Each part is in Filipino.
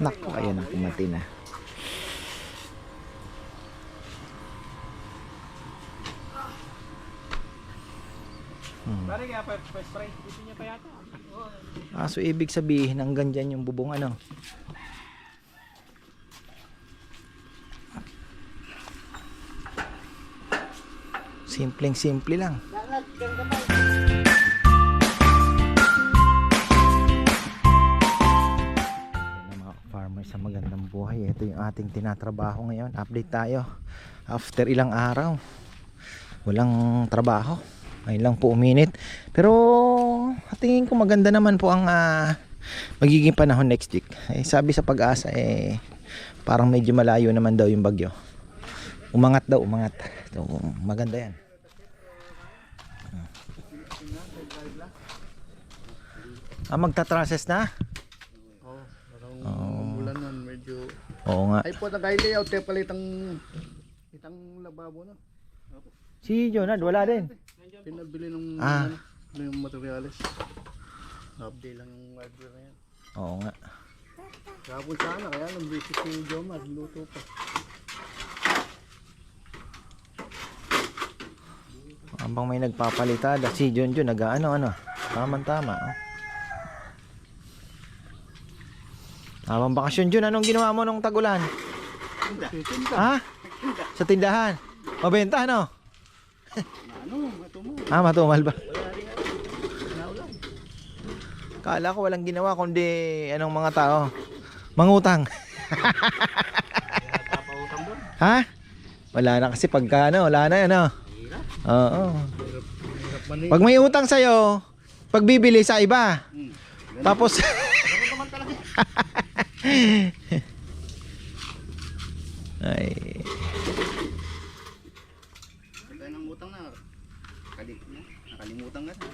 Naku, ayan ang kumati na. Pare kaya pa, pa spray. Gusto niya pa yata. Ah, so ibig sabihin hanggang dyan yung bubong ano? Simpleng simple lang. Yan buhay. Ito yung ating tinatrabaho ngayon. Update tayo. After ilang araw. Walang trabaho. Ayun lang po uminit. Pero tingin ko maganda naman po ang ah, magiging panahon next week. Eh, sabi sa pag-asa eh parang medyo malayo naman daw yung bagyo. Umangat daw, umangat. So, maganda yan. Ah, magta-process na? Oo, parang Oo. umulan nun, medyo... Oo nga. Ay po, nag layout eh, palitang... Itang lababo na. Si Jonad, wala din. Pinabili ng... Ah. Ano yung materials. Update lang yung hardware na yan. Oo nga. Kapon sana, kaya nang busy si Jomar, luto pa. Habang may nagpapalitada, si John John nag-ano ano. Tamang tama. Oh. Habang bakasyon John, anong ginawa mo nung tagulan? Titinda. Ha? Sa tindahan? Mabenta ano? Ano, mo. Ah, matumal ba? Kala ko walang ginawa kundi anong mga tao. Mangutang. Ha? Wala na kasi pagka ano, wala na ano. Oo. Eh. Pag may utang sa'yo, pagbibili sa iba. Hmm. Tapos. ay, Kaya ng utang na, nakalimutan ka na.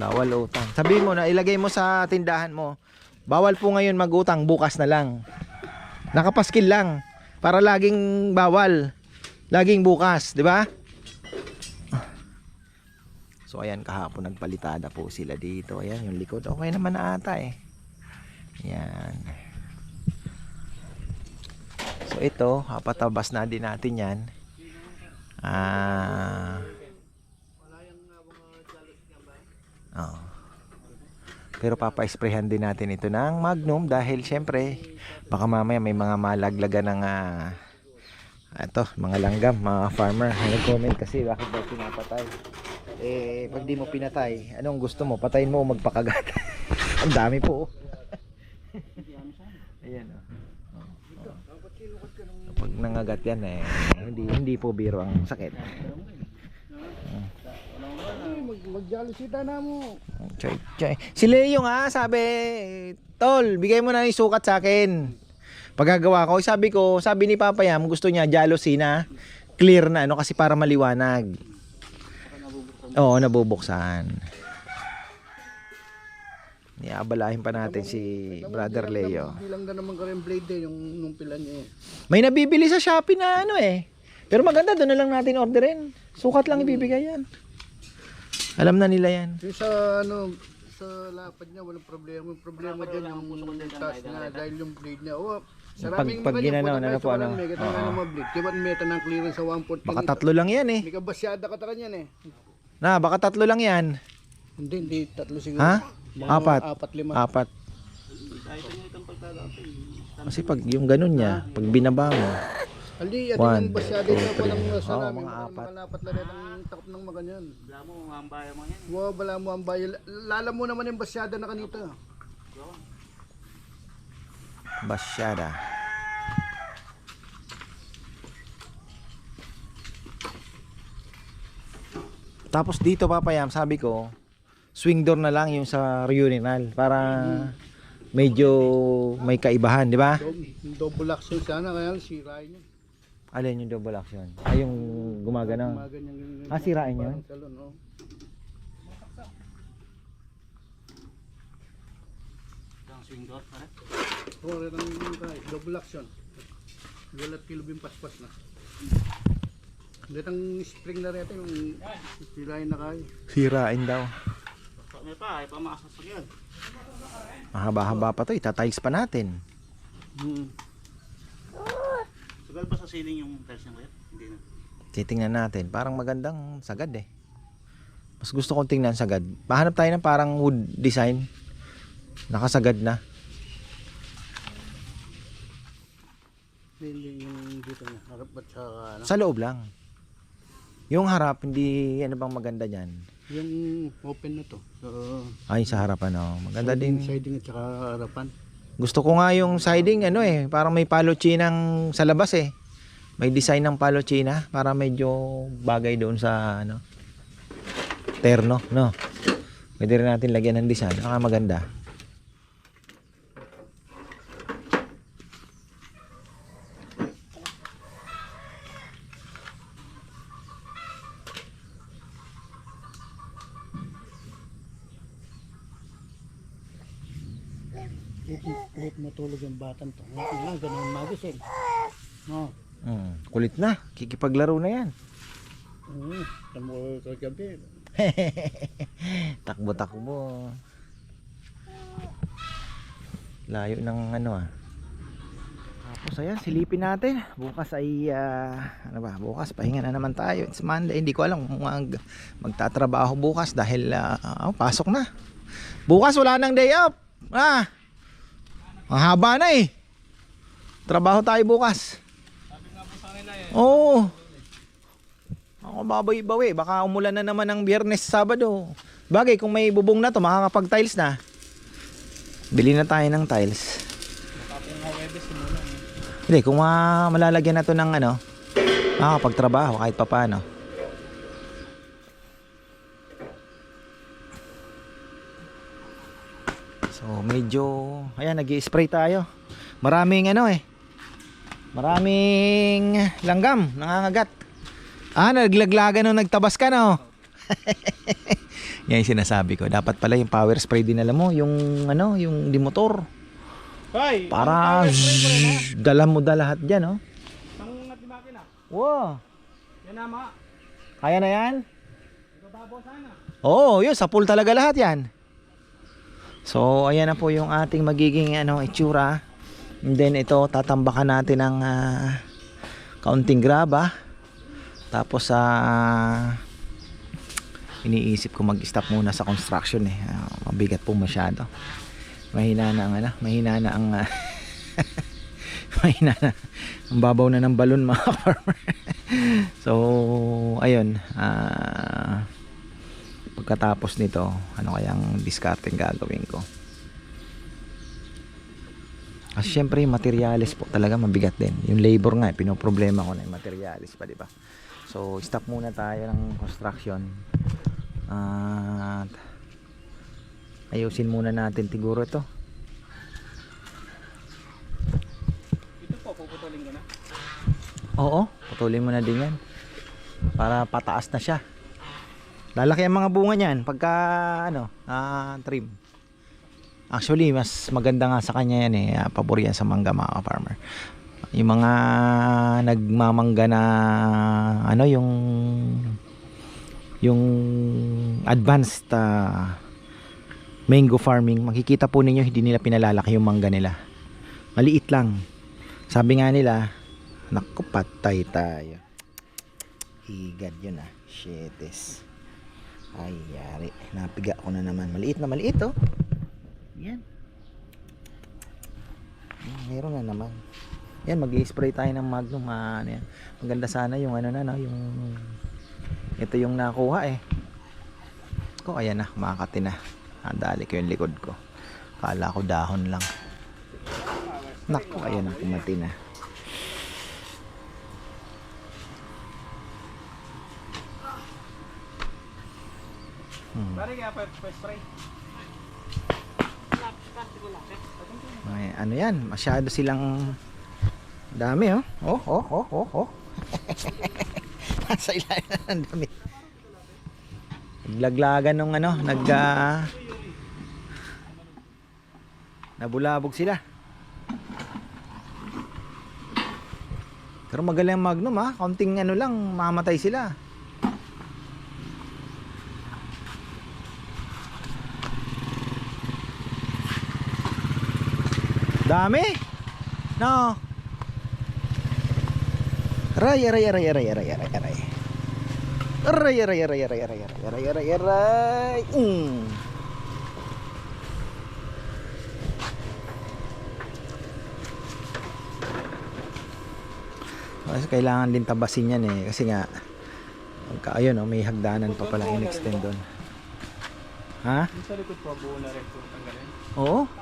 bawal utang. Sabihin mo na, ilagay mo sa tindahan mo. Bawal po ngayon magutang, bukas na lang. Nakapaskil lang. Para laging bawal. Laging bukas, di ba? So ayan kahapon nagpalitada po sila dito. Ayan yung likod. Okay naman na ata eh. Yan. So ito, papatabas na din natin yan. Ah. Oo. Pero papa-sprayhan din natin ito ng Magnum dahil syempre baka mamaya may mga malaglagan ng ah, ito, mga langgam, mga farmer. Nag-comment kasi bakit daw pinapatay. Eh, pag di mo pinatay, anong gusto mo? Patayin mo o magpakagat? Ang dami po. Oh. Ayan oh. Oh, oh. Kapag nangagat yan eh, hindi hindi po biro ang sakit. Mag, magjalusita na mo. Chay, chay. Si Leo nga, sabi, Tol, bigay mo na yung sukat sa akin. Pagagawa ko, sabi ko, sabi ni Papa Yam, gusto niya jealousy na clear na ano kasi para maliwanag. Oo, nabubuksan. Iabalahin pa natin si Brother Leo. Bilang na naman ka rin blade eh, yung nung pila niya eh. May nabibili sa Shopee na ano eh. Pero maganda, doon na lang natin orderin. Sukat lang ibibigay yan. Alam na nila yan. Yung sa ano, sa lapad niya, walang problema. Yung problema dyan yung taas niya dahil yung blade niya. Oh, Pag- pag ginanaw, ano po, ano? May katanga blade. Kaya ba't meta ng clearance sa 1.5? Baka tatlo lang yan eh. May kabasyada ka taka niyan eh. Na, baka tatlo lang yan. Hindi, hindi. Tatlo siguro. Ha? Mga Apat. Apat, lima. Apat. Kasi pag yung ganun niya, pag binaba mo, Ali, yan One, yung basyada two, niya ng sa Oo, namin. mga Mga apat. Lang yan ang takot ng mga ganyan. Wala mo, mga bayan mo yan. Wow, bala mo ang bayo. Lala mo naman yung basyada na kanita. basyada. Tapos dito papayam, sabi ko, swing door na lang yung sa urinal para medyo may kaibahan, di ba? Dou- Double action sana, kaya sirain niya. Alin yung double action? Ay, yung. Mga ganyan, ganyan. Ah, sirain yun? Oh. Swing door, pare. Oo, rin ang yung kay, double action. Galat kilo bin paspas na. Galit ang spring na rin ito, yung sirain na kayo. Sirain daw. May pa, ay pa makasasakyan. Mahaba-haba pa to, itatiles pa natin. Hmm. Sugal ba sa ceiling yung tiles niya kuya? Hindi na. Titingnan natin, parang magandang sagad eh. Mas gusto kong tingnan sagad. Pahanap tayo ng parang wood design. Nakasagad na. Hindi yung dito niya. Harap at sa ano. Sa loob lang. Yung harap, hindi ano bang maganda dyan? Yung open na to. So, Ay, sa harap ano. Maganda siding, din. Siding at saka harapan. Gusto ko nga yung siding ano eh, parang may palo chinang sa labas eh. May design ng palo china para medyo bagay doon sa ano terno, no. Pwede rin natin lagyan ng design, baka maganda. Kahit, kahit matulog yung batang to. Nga lang, ganun magising. No. Hmm, kulit na, kikipaglaro na yan. Oo. Tamo kagabi. Takbo-takbo. Layo ng ano ah. Tapos ayan, silipin natin. Bukas ay, ah, ano ba, bukas pahinga na naman tayo. It's Monday, hindi ko alam kung mag, magtatrabaho bukas dahil ah, oh, pasok na. Bukas wala nang day off. Ah, ang haba na eh. Trabaho tayo bukas. Sabi nga po sa kanila eh. Oo. Ako babawi-bawi. Baka umulan na naman ng biyernes, sabado. Bagay, kung may bubong na to, makakapag-tiles na. Bili na tayo ng tiles. Eh. Hindi, kung ma- malalagyan na to ng ano, makakapagtrabaho kahit papano. So, medyo, ayan, nag spray tayo. Maraming ano eh. Maraming langgam, nangangagat. Ah, naglaglagan nung nagtabas ka no. Yan yung sinasabi ko. Dapat pala yung power spray din alam mo, yung ano, yung di motor. Hoy! Para zzz, dala mo da lahat dyan, oh. Ang at makina. Wow. Yan na ma. Kaya na yan? Bababaw sana. Oo, yun, sa pool talaga lahat yan. So, ayan na po yung ating magiging ano, itsura. And then ito, tatambakan natin ng ah, kaunting graba. Tapos sa iniisip ko mag-stop muna sa construction eh. Ah, mabigat po masyado. Mahina na ang ano, mahina na ang ah, mahina na. Ang babaw na ng balon mga farmer. so, ayun. Ah pagkatapos nito ano kayang discarding gagawin ko? Kasi syempre yung materialis po talaga mabigat din. Yung labor nga eh, pinoproblema ko na yung materialis pa di ba? So stop muna tayo ng construction. At ayusin muna natin siguro ito. Ito po, puputulin ko na. oo putulin mo na din yan. Para pataas na siya lalaki ang mga bunga niyan pagka ano ah, trim. Actually mas maganda nga sa kanya yan eh. Pabor yan sa mangga mga farmer yung mga nagmamangga na ano yung yung advanced ah, mango farming makikita po ninyo hindi nila pinalalaki yung mangga nila. Maliit lang. Sabi nga nila naku patay tayo. Higad yun ah. Shites ay yari. Napiga ko na naman. Maliit na maliit oh. Yan. Meron na naman. Yan mag spray tayo ng magnum ah, ano yan. maganda sana yung ano na no, yung ito yung nakuha eh. Ko ayan na makakati na. Nadali ko yung likod ko. Kala ko dahon lang. Naku ayan na kumati na hmm. Pare kaya pa, spray. Ay, ano yan masyado silang dami oh. Oh oh oh oh oh. Sa ilalim ng dami. Naglaglagan nung ano nag ah, nabulabog sila. Pero magaling magnum ha kaunting ano lang mamatay sila Dami. No. Aray, aray, aray, aray, aray, aray, aray. Aray, aray, aray, aray, aray, aray, aray, aray, aray. Mm. Kasi kailangan din tabasin yan eh. Kasi nga, pagka, ayun oh, may hagdanan pa pala in-extend doon. Ha? Sa likod po, buo na rin. Oo.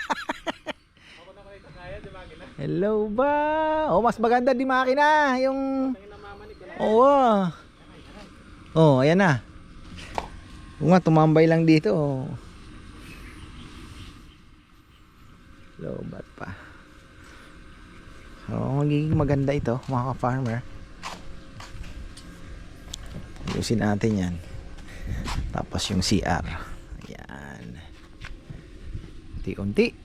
Hello ba? Oh, mas maganda di makina. Yung... Oo. Oh, ayan na. Oo nga, tumambay lang dito. Oh. Hello, ba't pa? So, magiging maganda ito, mga ka-farmer. Ayusin natin yan. Tapos yung CR. Ayan. Unti-unti.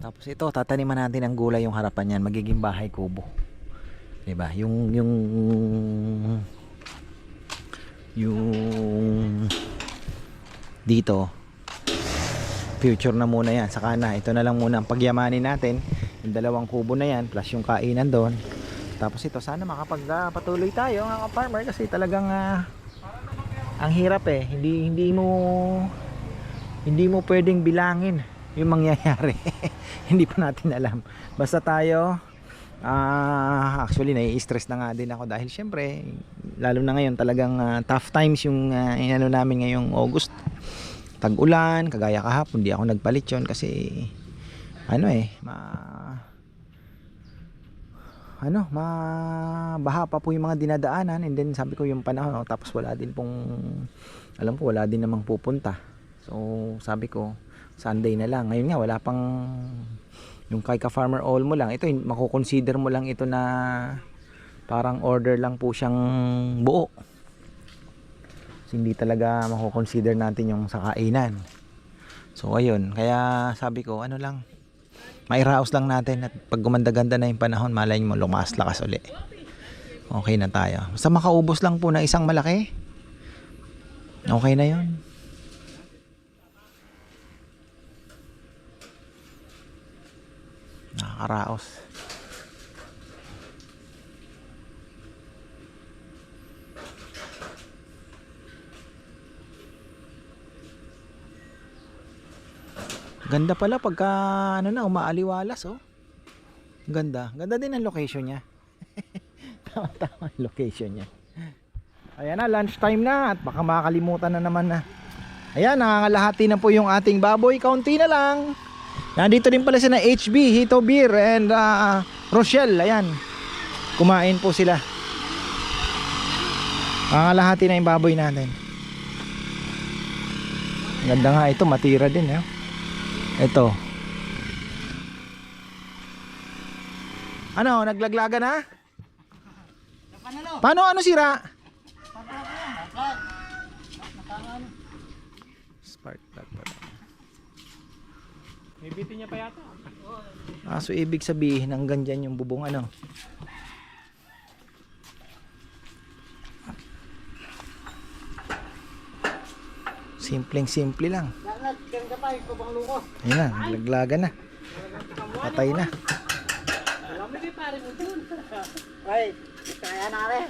Tapos ito, tataniman natin ng gulay yung harapan yan. Magiging bahay kubo. 'Di ba? Yung yung yung dito future na muna yan saka na ito na lang muna ang pagyamanin natin yung dalawang kubo na yan plus yung kainan doon tapos ito sana makapagpatuloy tayo mga farmer kasi talagang ah, ang hirap eh hindi hindi mo hindi mo pwedeng bilangin yung mangyayari hindi pa natin alam basta tayo Ah, actually nai-stress na nga din ako dahil syempre lalo na ngayon talagang ah, tough times yung uh, inano namin ngayong August. Tag-ulan, kagaya kahapon, di ako nagpalit yon kasi ano eh, ma ano, ma baha pa po yung mga dinadaanan and then sabi ko yung panahon oh, tapos wala din pong alam ko wala din namang pupunta. So sabi ko Sunday na lang. Ngayon nga wala pang yung kay ka-farmer all mo lang. Ito mako-consider mo lang ito na parang order lang po siyang buo. So, hindi talaga mako-consider natin yung sa kainan. So ayun. Kaya sabi ko ano lang mairaos lang natin at pag gumanda-ganda na yung panahon malay mo lumas lakas uli. Okay na tayo. Basta makaubos lang po na isang malaki. Okay na yun Nakakaraos. Ganda pala pagka ano na umaaliwalas oh. Ganda. Ganda din ang location niya. Tama-tama ang location niya. Ayan na, lunchtime na at baka makakalimutan na naman na. Ayan, nangangalahati na po yung ating baboy. Kaunti na lang. Nandito din pala sila HB, Hito Beer and uh, Rochelle. Ayan. Kumain po sila. Nangangalahati na yung baboy natin. Ganda nga ito, matira din. Eh. Ito. Ano, naglaglaga na? Paano ano sira? Spark plug pala. May bitin niya pa yata. Ah, so ibig sabihin hanggang dyan yung bubong ano? Simpleng simple lang. Ayun na, naglaglaga na. Patay na. Ay, kaya na rin.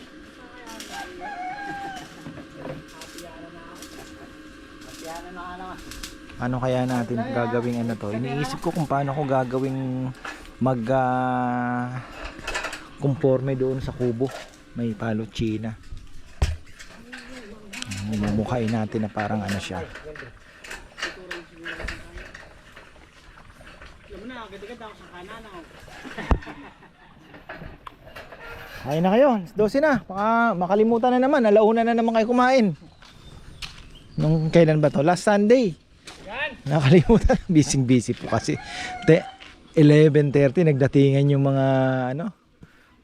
Kaya na na naman. Ano kaya natin gagawing ano to? Iniisip ko kung paano ko gagawing mag ah, conforme doon sa kubo. May palo china. Mumukhain natin na parang ano siya. Kain na kayo. 12 na. Baka makalimutan na naman. Alauna na naman kayo kumain. Nung kailan ba to? Last Sunday. Nakalimutan. Busy busy po kasi. Te, 11.30 nagdatingan yung mga ano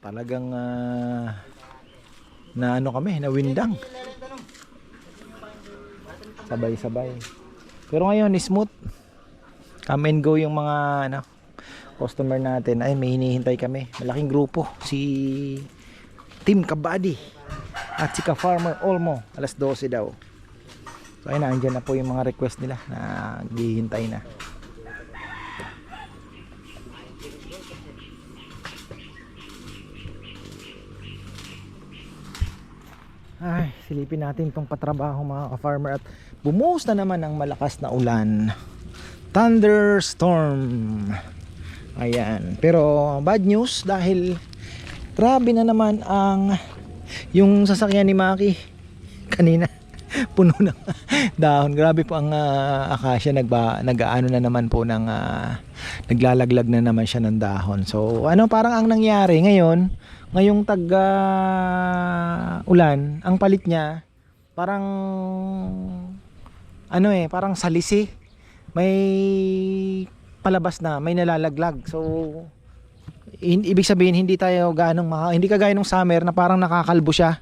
talagang ah, na ano kami na windang sabay sabay pero ngayon smooth. Come and go yung mga ano customer natin. Ay may hinihintay kami. Malaking grupo. Si Team Kabady at si Ka-Farmer Olmo. Alas 12 daw so ayun na andyan na po yung mga request nila na naghihintay na Ay, silipin natin tong patrabaho mga ka-farmer at bumuhos na naman ang malakas na ulan. Thunderstorm. Ayan. Pero bad news dahil grabe na naman ang yung sasakyan ni Maki kanina puno ng dahon. Grabe po ang uh, akasya nagba nag-aano na naman po ng ah, naglalaglag na naman siya ng dahon. So ano parang ang nangyari ngayon, ngayong tag ah, ulan, ang palit niya parang ano eh, parang salisi. May palabas na, may nalalaglag. So ibig sabihin hindi tayo ganong hindi kagaya nung summer na parang nakakalbo siya.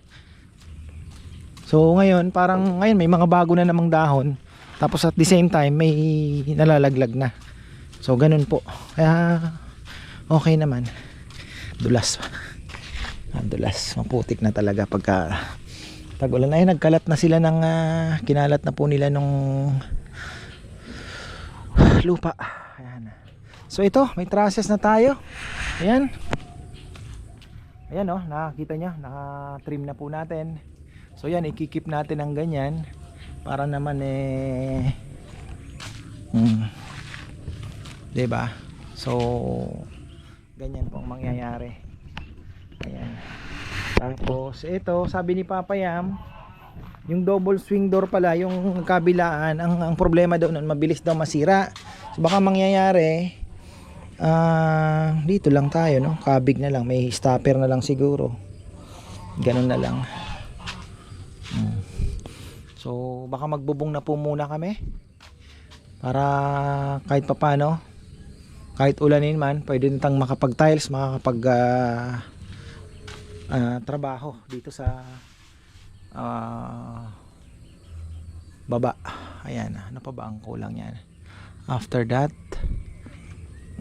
So ngayon parang ngayon may mga bago na namang dahon tapos at the same time may nalalaglag na. So ganun po. Kaya okay naman. Dulas. Ah, dulas. Maputik na talaga pagka tag-ulan ay nagkalat na sila ng ah, kinalat na po nila nung lupa. Ayan. So ito, may trusses na tayo. Ayan. Ayan oh, nakakita nyo, naka-trim na po natin. So yan, ikikip natin ang ganyan para naman eh hmm, ba? So ganyan po ang mangyayari. Ayan. Tapos ito, sabi ni Papa Yam, yung double swing door pala, yung kabilaan, ang, ang problema daw nun, mabilis daw masira. So baka mangyayari, ah dito lang tayo, no? Kabig na lang, may stopper na lang siguro. Ganun na lang. So baka magbubong na po muna kami. Para kahit papano kahit ulanin man pwede nitang makapag tiles makakapag ah, ah, trabaho dito sa ah, baba. Ayan ano pa ba ang kulang yan? After that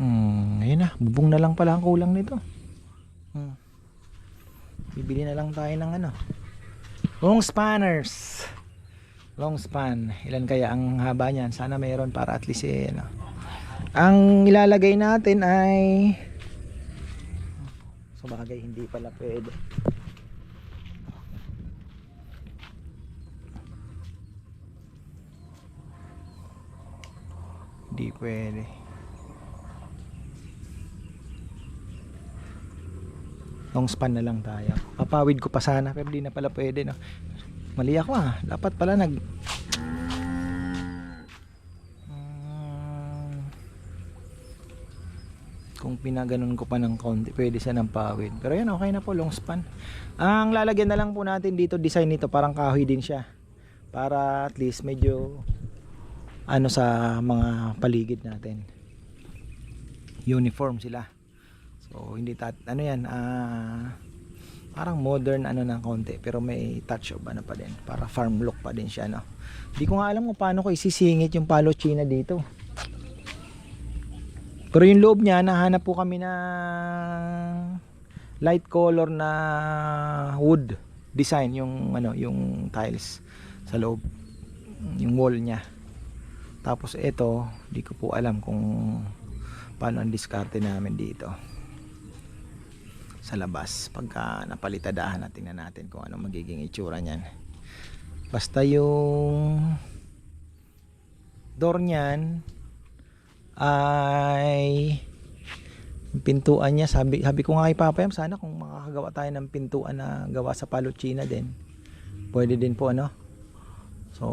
mm, ayun na bubong na lang pala ang kulang nito. Hmm. bibili na lang tayo ng ano long spanners long span. Ilan kaya ang haba niyan? Sana mayroon para at least eh, ano. ang ilalagay natin ay so bagay hindi pala pwede. Hindi pwede. Long span na lang tayo. Papawid ko pa sana pero di na pala pwede no mali ako ah. Dapat pala nag Mm, kung pinaganon ko pa ng konti pwede siya ng pawid. Pero yan okay na po long span. Ang lalagyan na lang po natin dito design nito parang kahoy din siya. Para at least medyo ano sa mga paligid natin. Uniform sila. So hindi tat ano yan ah parang modern ano ng konti pero may touch of ano pa din para farm look pa din siya no? Hindi ko nga alam kung paano ko isisingit yung palo china dito. Pero yung loob niya nahanap po kami na light color na wood design yung ano yung tiles sa loob yung wall niya. Tapos ito di ko po alam kung paano ang diskarte namin dito sa labas. Pagka napalitadahan natin na natin kung ano magiging itsura niyan. Basta yung door niyan ay pintuan niya. Sabi, sabi ko nga kay Papa sana kung makakagawa tayo ng pintuan na gawa sa paluchina din pwede din po ano? So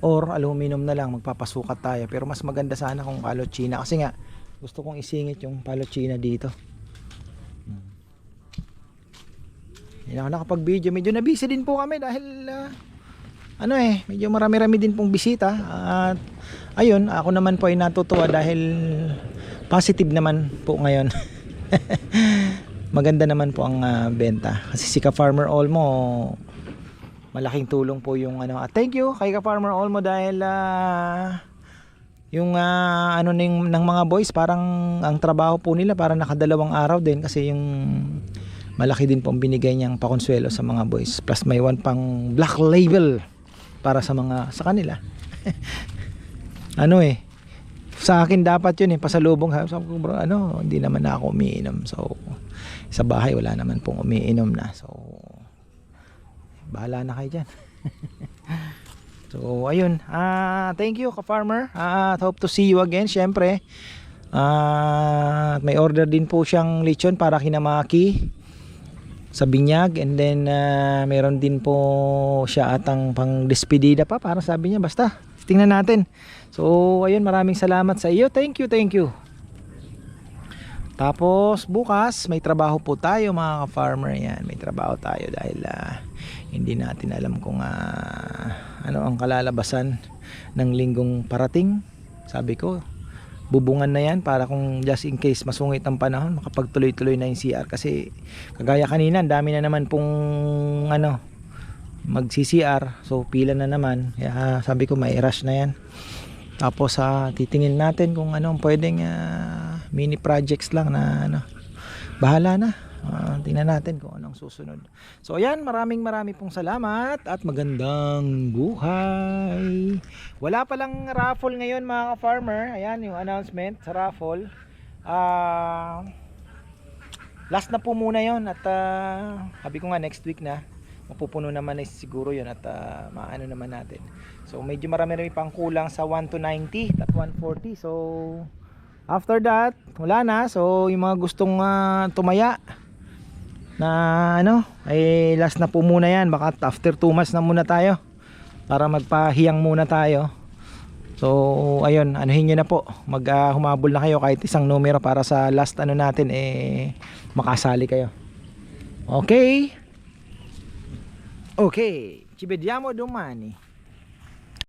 or aluminum na lang magpapasukat tayo. Pero mas maganda sana kung paluchina. Kasi nga gusto kong isingit yung paluchina dito hindi na ako nakapag video medyo na busy din po kami dahil ah, ano eh, medyo marami-rami din pong bisita at ayun, ako naman po ay natutuwa dahil positive naman po ngayon. Maganda naman po ang ah, benta kasi si Ka Farmer Olmo malaking tulong po yung ano. At thank you kay Ka Farmer Olmo dahil ah, yung ah, ano ng, ng mga boys parang ang trabaho po nila para nakadalawang araw din kasi yung malaki din po ang binigay niyang pakonsuelo sa mga boys. Plus may one pang black label para sa mga sa kanila. Ano eh sa akin dapat yun eh pasalubong. Sabi ko bro ano hindi naman na ako umiinom. So sa bahay wala naman pong umiinom na. So bahala na kayo dyan so ayun. Ah thank you ka farmer ah hope to see you again syempre. Ah may order din po siyang lechon para kinamaki sa binyag. And then ah, meron din po siya atang pang despedida pa para sabi niya basta tingnan natin. So ayun maraming salamat sa iyo. Thank you thank you tapos bukas may trabaho po tayo mga ka-farmer. Yan may trabaho tayo dahil ah, hindi natin alam kung ah, ano ang kalalabasan ng linggong parating. Sabi ko bubungan na yan para kung just in case masungit ang panahon makapagtuloy-tuloy na yung CR kasi kagaya kanina dami na naman pong ano mag CCR so pila na naman. Kaya sabi ko may rush na yan. Tapos sa titingin natin kung ano ang pwedeng ah, mini projects lang na ano bahala na. Ah, tingnan natin kung anong susunod. So ayan maraming maraming pong salamat at magandang buhay. Wala palang raffle ngayon mga ka-farmer. Ayan yung announcement sa raffle. Ah last na po muna yon at ah, sabi ko nga next week na. Mapupuno naman na siguro yon at ah, maano naman natin. So medyo marami-rami pang kulang sa 1 to 90 at 140 so after that wala na. So yung mga gustong ah, tumaya na ano ay last na po muna yan. Baka after 2 months na muna tayo para magpahiyang muna tayo. So ayun anuhin nyo na po. Mag ah, humabol na kayo kahit isang numero para sa last ano natin eh makasali kayo. Okay? Okay. Ci vediamo domani